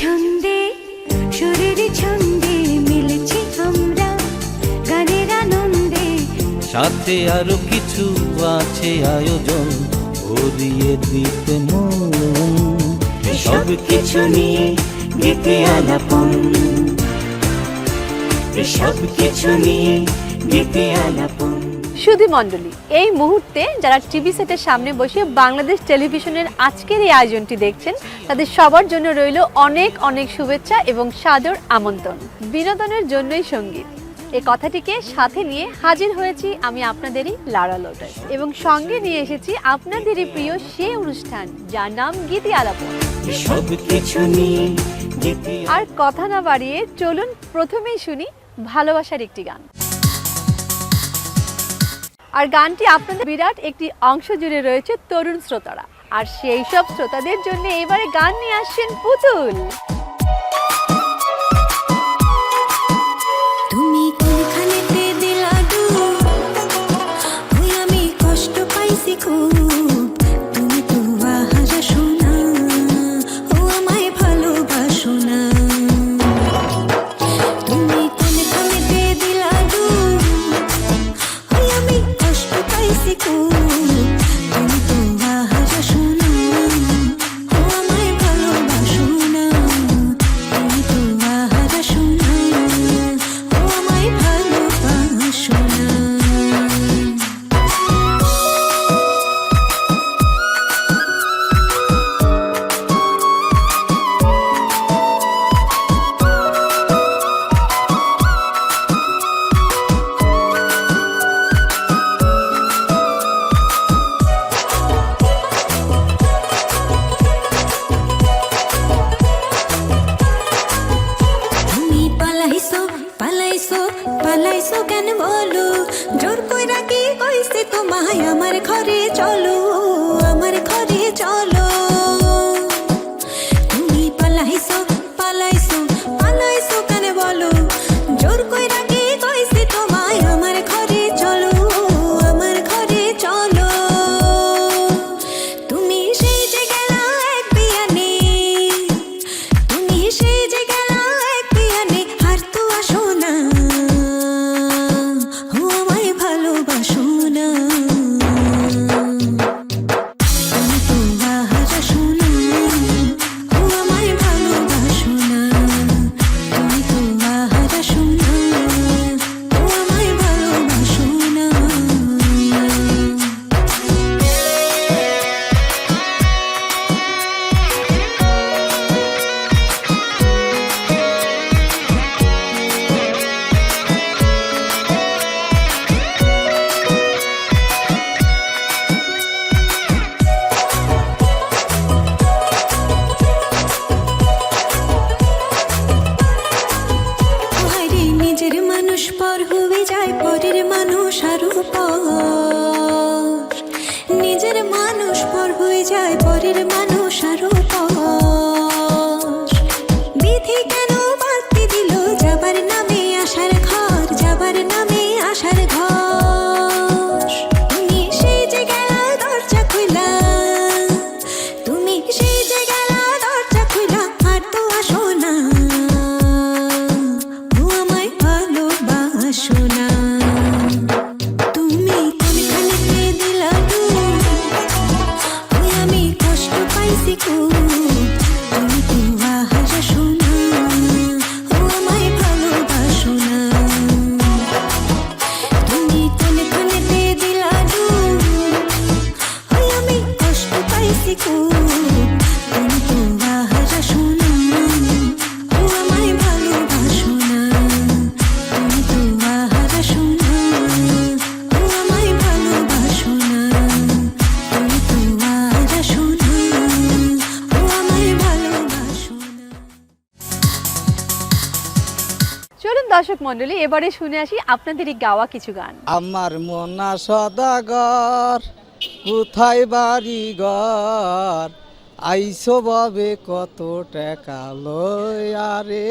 ছন্দে সুরের ছন্দে মিলেছি আমরা গানের আনন্দে। সাথে আরও কিছু আছে আয়োজন ভরিয়ে দিতে মন। সব কিছু নিয়ে গীতে আলাপন। সব কিছু নিয়ে গীতে আলাপন। সুধী মণ্ডলী এই মুহূর্তে যারা টিভি সেটের সামনে বসে বাংলাদেশ টেলিভিশনের আজকের এই আয়োজনটি দেখছেন তাদের সবার জন্য রইল অনেক অনেক শুভেচ্ছা এবং সাদর আমন্ত্রণ। বিনোদনের জন্যই সংগীত। এই কথাটিকে সাথে নিয়ে হাজির হয়েছি আমি আপনাদেরই লারা লোটাস এবং সঙ্গে নিয়ে এসেছি আপনাদেরই প্রিয় সেই অনুষ্ঠান যার নাম গীতি আলাপন গীতে আর কথা না বাড়িয়ে চলুন প্রথমেই শুনি ভালোবাসার একটি গান। আর গানটি আপনাদের বিরাট একটি অংশ জুড়ে রয়েছে তরুণ শ্রোতারা। আর সেই সব শ্রোতাদের জন্য এবারে গান নিয়ে আসছেন পুতুল। আমি কষ্ট পাইছি খুব। তুমি তো দর্শক মণ্ডলী, এবারে শুনে আসি আপনাদেরই গাওয়া কিছু গান। আমার মনা সদাগর, কোথায় বাড়ি ঘর আইসো বাবে কত টাকা লইয়া রে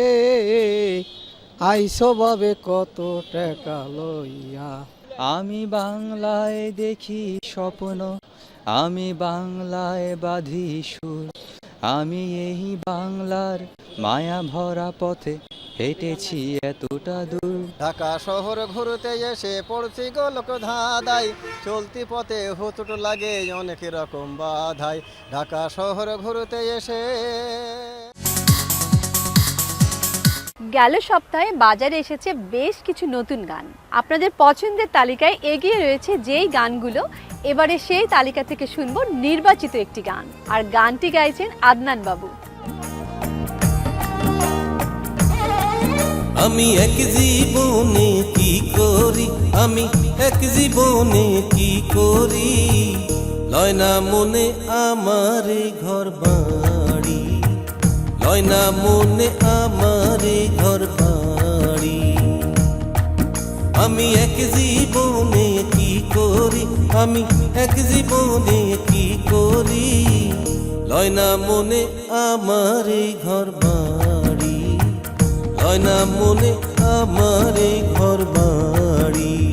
আইসো বাবে কত টাকা লইয়া। আমি বাংলায় দেখি স্বপ্ন, আমি বাংলায় বাঁধি সুর। আমি এই বাংলার মায়া ভরা পথে হেঁটেছি এতটা দূর। ঢাকা শহর ঘুরতে এসে পড়ছি গোলক ধাঁধাই চলতি পথে হুতুট লাগে অনেক রকম বাধাই। ঢাকা শহর ঘুরতে এসে গেল সপ্তাহে বাজারে এসেছে বেশ কিছু নতুন গান। আপনাদের পছন্দের তালিকায় এগিয়ে রয়েছে যেই গানগুলো এবারে সেই তালিকা থেকে শুনব নির্বাচিত একটি গান। আর গানটি গাইছেন আদনান বাবু। আমি এক জীবনে কি করি? আমি এক জীবনে কি করি? লয় না মনে আমার ঘর বাড়ি। লয় না মনে আমার ঘর বাড়ি। আমি এক জীবনে কি করি? আমি এক জীবনে কি করি? লয় না মনে আমার ঘর বাড়ি। লয় না মনে আমার এই ঘর বাড়ি।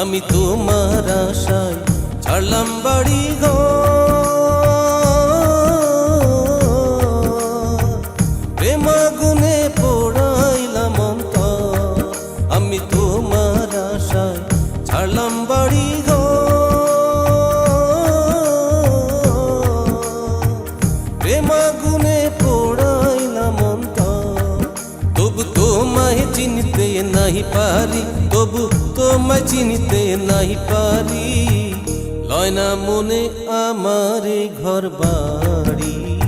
আমি তোমার আশায় ছাড়লাম বাড়ি ঘর। পারি, তবু তোমায় চিনতে নাই পারি। লয় না মনে আমার ঘর বাড়ি।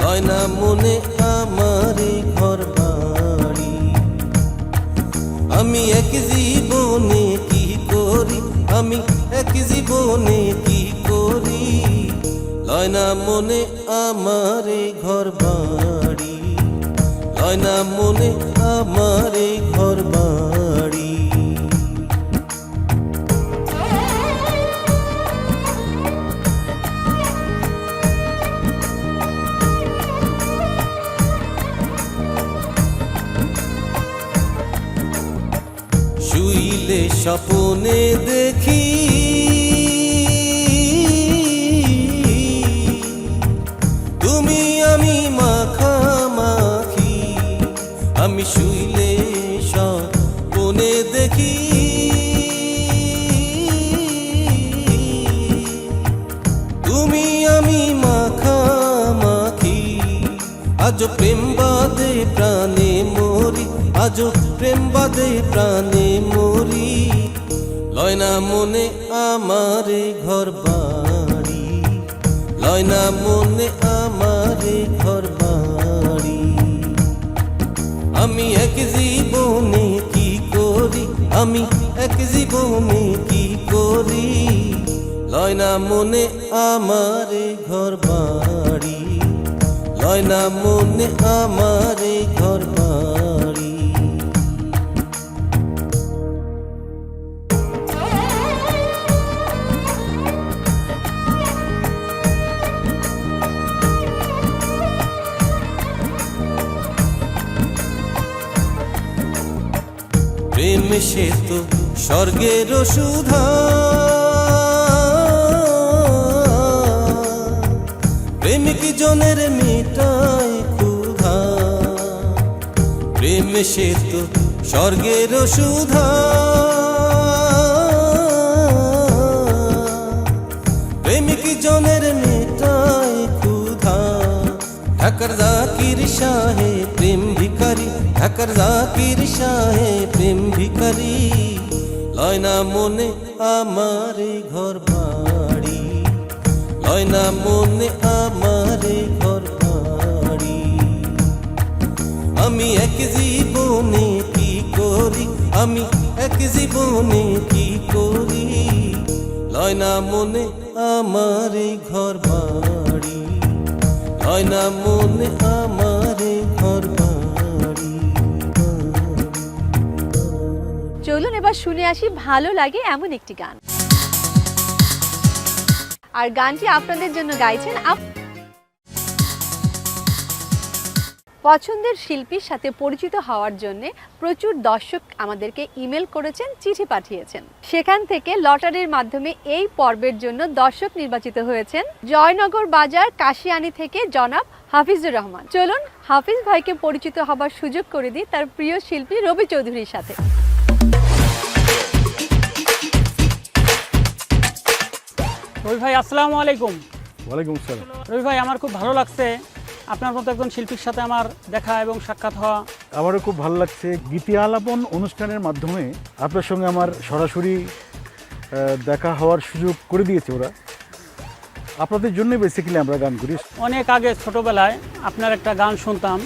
লয় না মনে আমার ঘর বাড়ি। আমি এক জীবনে কি করি? আমি এক জীবনে কি করি? লয় না মনে আমার ঘর বাড়ি। লয় না মনে আমার এই ঘর বাড়ি। শুইলে স্বপনে দেখি আজ প্রেম বাদে প্রাণে মরি আজ প্রেম বাদে প্রাণে মরি। লয় না মনে আমারে ঘর বাড়ি, লয় না মনে আমারে ঘর বাড়ি। আমি এক জীবনে কি করি, আমি এক জীবনে কি করি? লয় না মনে আমারে ঘর বাড়ি লয় না মনে আমারে ঘর প্রেম সে তো স্বর্গের সুধা প্রেমিক জনের মিটাই ক্ষুধা। প্রেম সে তো স্বর্গের সুধা। প্রেমিক জনের মিটাই ক্ষুধা। ঢাকার জাকির শাহে প্রেম ভিখারি, ঢাকার জাকির শাহে প্রেম ভিখারি। লয় না মনে আমার ঘর বাড়ি। লয় না মনে আমার ঘর আমি এক জীবনে কি করি? আমি এক জীবনে কি করি? লয় না মনে আমার ঘর বাড়ি। লয় না মনে আমার ঘর চলুন এবার শুনে আসি, ভালো লাগে এমন একটি গান। আর গানটি আপনাদের জন্য গাইছেন পছন্দের শিল্পীর সাথে পরিচিত হওয়ার জন্য প্রচুর দর্শক আমাদেরকে ইমেল করেছেন, চিঠি পাঠিয়েছেন। সেখান থেকে লটারির মাধ্যমে এই পর্বের জন্য দর্শক নির্বাচিত হয়েছেন জয়নগর বাজার কাশিয়ানি থেকে জনাব হাফিজুর রহমান। চলুন হাফিজ ভাইকে পরিচিত হবার সুযোগ করে দিই তার প্রিয় শিল্পী রবি চৌধুরীর সাথে। রবি ভাই আসসালামু আলাইকুম। ওয়ালাইকুম আসসালাম। রবি ভাই আমার খুব ভালো লাগছে। আপনার মতো একজন শিল্পীর সাথে আমার দেখা এবং সাক্ষাৎ হওয়া। আমারও খুব ভালো লাগছে। গীতি আলাপন অনুষ্ঠানের মাধ্যমে আপনার সঙ্গে আমার সরাসরি দেখা হওয়ার সুযোগ করে দিয়েছে ওরা। আপনাদের জন্য বেসিক্যালি আমরা গান করি। অনেক আগে ছোটবেলায় আপনার একটা গান শুনতাম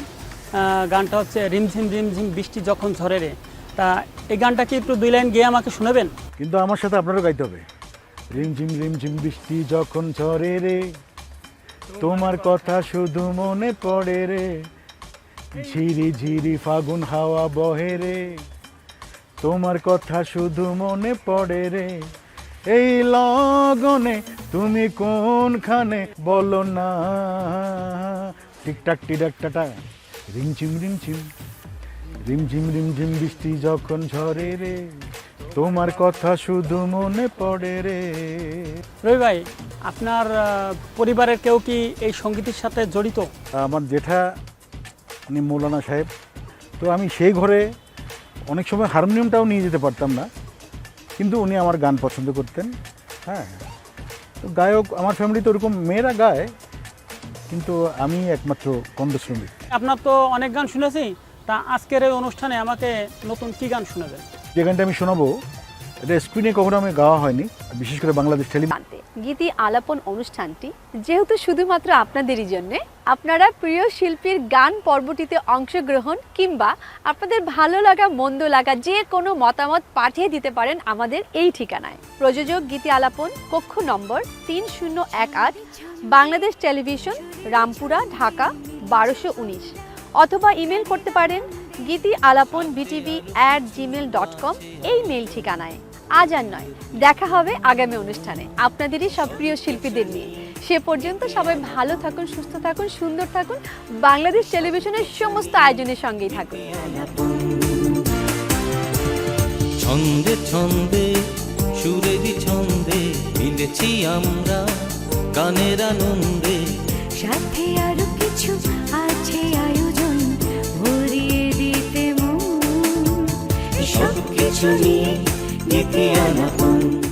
গানটা হচ্ছে রিমঝিম রিমঝিম বৃষ্টি যখন ঝরে রে। তা এই গানটা কি একটু দুই লাইন গিয়ে আমাকে শোনাবেন? কিন্তু আমার সাথে আপনারও গাইতে হবে। রিমঝিম রিমঝিম বৃষ্টি যখন ঝরে রে, তোমার কথা শুধু মনে পড়ে রে। ঝিরি ঝিরি ফাগুন হাওয়া বহে রে, তোমার কথা শুধু মনে পড়ে রে। এই লগনে তুমি কোনখানে বলো না। টিকটাক টিডাক টাটা রিমঝিম রিমঝিম রিমঝিম রিমঝিম বৃষ্টি যখন ঝরে রে তোমার কথা শুধু মনে পড়ে রে। রবি ভাই আপনার পরিবারের কেউ কি এই সঙ্গীতের সাথে জড়িত? আমার জেঠা উনি মৌলানা সাহেব। তো আমি সেই ঘরে অনেক সময় হারমোনিয়ামটাও নিয়ে যেতে পারতাম না। কিন্তু উনি আমার গান পছন্দ করতেন। হ্যাঁ। তো গায়ক আমার ফ্যামিলিতে ওরকম মেয়েরা গায় কিন্তু আমি একমাত্র কণ্ঠশ্রমিক। আপনার তো অনেক গান শুনেছি। তা আজকের এই অনুষ্ঠানে আমাকে নতুন কি গান শোনাবেন? যে গানটা আমি শোনাবো, এটা স্ক্রিনে কখনো আমি গাওয়া হয়নি, বিশেষ করে বাংলাদেশ টেলি গীতি আলাপন অনুষ্ঠানটি যেহেতু শুধুমাত্র আপনাদেরই জন্য, আপনারা প্রিয় শিল্পীর গান পর্বটিতে অংশগ্রহণ কিংবা আপনাদের ভালো লাগা, মন্দ লাগা যে কোনো মতামত পাঠিয়ে দিতে পারেন আমাদের এই ঠিকানায়। প্রযোজক গীতি আলাপন, কক্ষ নম্বর তিন শূন্য এক আট, বাংলাদেশ টেলিভিশন, রামপুরা, ঢাকা, বারোশো উনিশ। অথবা ইমেল করতে পারেন Giti Alapan BTV at Gmail dot com এই মেল ঠিকানায়। আজ আর নয় দেখা হবে আগামী অনুষ্ঠানে আপনাদেরই সব প্রিয় শিল্পীদের নিয়ে। সে পর্যন্ত সবাই ভালো থাকুন সুস্থ থাকুন সুন্দর থাকুন বাংলাদেশ টেলিভিশনের সমস্ত আয়োজনের সঙ্গেই থাকুন। ছন্দে ছন্দে সুরেরই ছন্দে মিলেছি আমরা গানের আনন্দে। সাথে আরও কিছু আছে সব কিছু নিয়ে নিতে আলাপন।